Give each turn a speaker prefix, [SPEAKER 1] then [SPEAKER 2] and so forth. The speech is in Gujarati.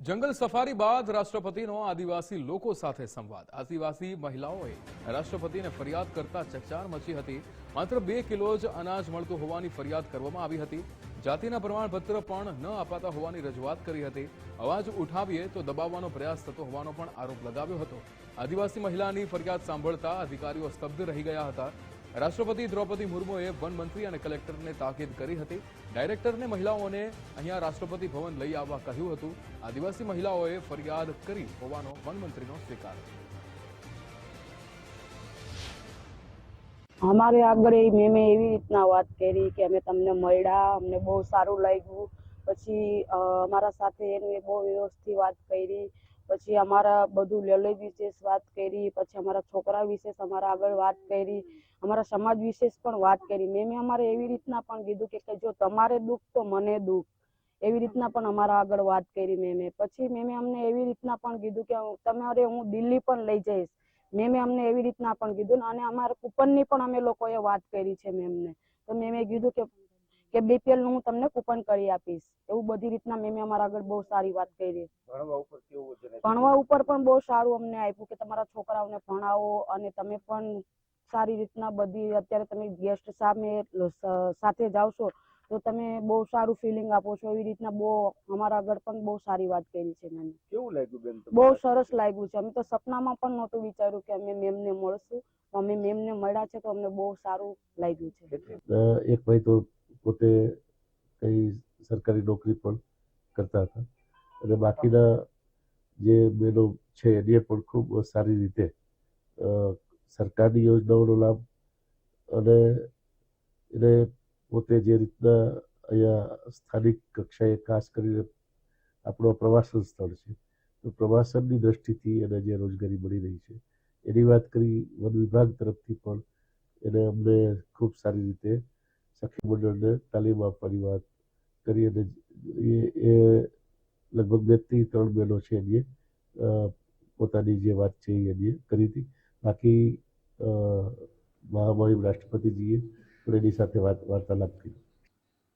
[SPEAKER 1] જંગલ સફારી બાદ રાષ્ટ્રપતિનો આદિવાસી લોકો સાથે સંવાદ. આદિવાસી મહિલાઓએ રાષ્ટ્રપતિને ફરિયાદ કરતા ચકચાર મચી હતી. માત્ર બે કિલો જ અનાજ મળતું હોવાની ફરિયાદ કરવામાં આવી હતી. જાતિના પ્રમાણપત્ર પણ ન અપાતા હોવાની રજૂઆત કરી હતી. અવાજ ઉઠાવીએ તો દબાવવાનો પ્રયાસ થતો હોવાનો પણ આરોપ લગાવ્યો હતો. આદિવાસી મહિલાની ફરિયાદ સાંભળતા અધિકારીઓ સ્તબ્ધ રહી ગયા હતા. રાષ્ટ્રપતિ દ્રૌપદી મુર્મુએ વનમંત્રી અને કલેક્ટરને તાકીદ કરી હતી. ડાયરેક્ટરને મહિલાઓને અહીંયા રાષ્ટ્રપતિ ભવન લઈ આવવા કહ્યું હતું. આદિવાસી મહિલાઓએ ફરિયાદ કરી હોવાનો વનમંત્રીનો સ્વીકાર.
[SPEAKER 2] અમારે આગળ એ મેં મેં એવી રીતના વાત કરી કે અમે તમને મળ્યા, અમને બહુ સારું લાગ્યું. પછી અમારા સાથે એને બહુ વ્યવસ્થિત વાત કરી. પછી અમારા બધું લેલેજ વિશે વાત કરી, પછી અમારા છોકરા વિશે અમારા આગળ વાત કરી, અમારા સમાજ વિશે પણ વાત કરી. મેં અમારે એવી રીતના પણ કીધું કે જો તમારે દુઃખ તો મને દુઃખ. એવી રીતના પણ અમારા આગળ વાત કરી મેં પછી મેં મેં અમને એવી રીતના પણ કીધું કે તમારે હું દિલ્હી પણ લઈ જઈશ. મેં મેં અમને એવી રીતના પણ કીધું ને, અને અમારા કૂપનની પણ અમે લોકોએ વાત કરી છે મેમને તો મેં મેં કીધું કે કે બીપીએલનું હું તમને કૂપન કરી આપીશ. એવું બધી રીતના મેં મેં અમારા આગળ બહુ સારી વાત કરી.
[SPEAKER 3] ભણવા ઉપર
[SPEAKER 2] પણ બહુ સારું અમને આપ્યું કે તમારા છોકરાઓને ભણાવો અને તમે પણ સારી રીતના બધી અત્યારે તમે ગેસ્ટ સામે સાથે જાવશો તો તમે બહુ સારું ફિલિંગ આપો છો. એવી રીતના બહુ અમારા આગળ પણ બહુ સારી વાત કરી છે મેં
[SPEAKER 3] કેવું લાગ્યું બેન
[SPEAKER 2] બહુ સરસ લાગ્યું છે. અમે તો સપનામાં પણ નહોતું વિચાર્યું કે અમે મેમને મળશું. અમે અમે મેમને મળ્યા છે તો અમને બહુ સારું લાગ્યું છે.
[SPEAKER 4] એક ભાઈ તો પોતે કઈ સરકારી નોકરી પણ કરતા હતા. અને બાકીના જે બહેનો છે, એને પણ ખૂબ સારી રીતે સરકારની યોજનાઓનો લાભ અને એને પોતે જે રીતના અહીંયા સ્થાનિક કક્ષાએ ખાસ કરીને આપણો પ્રવાસન સ્થળ છે, તો પ્રવાસનની દ્રષ્ટિથી એને જે રોજગારી મળી રહી છે, એની વાત કરી વન વિભાગ તરફથી પણ એને અમને ખૂબ સારી રીતે સખી મંડળને તાલીમ આપવાની વાત કરી અને એ એ લગભગ બેથી ત્રણ બહેનો છે એની પોતાની જે વાત છે એની કરી હતી. બાકી મહામહિમ રાષ્ટ્રપતિજીએ પણ એની સાથે વાત, વાર્તાલાપ કરી.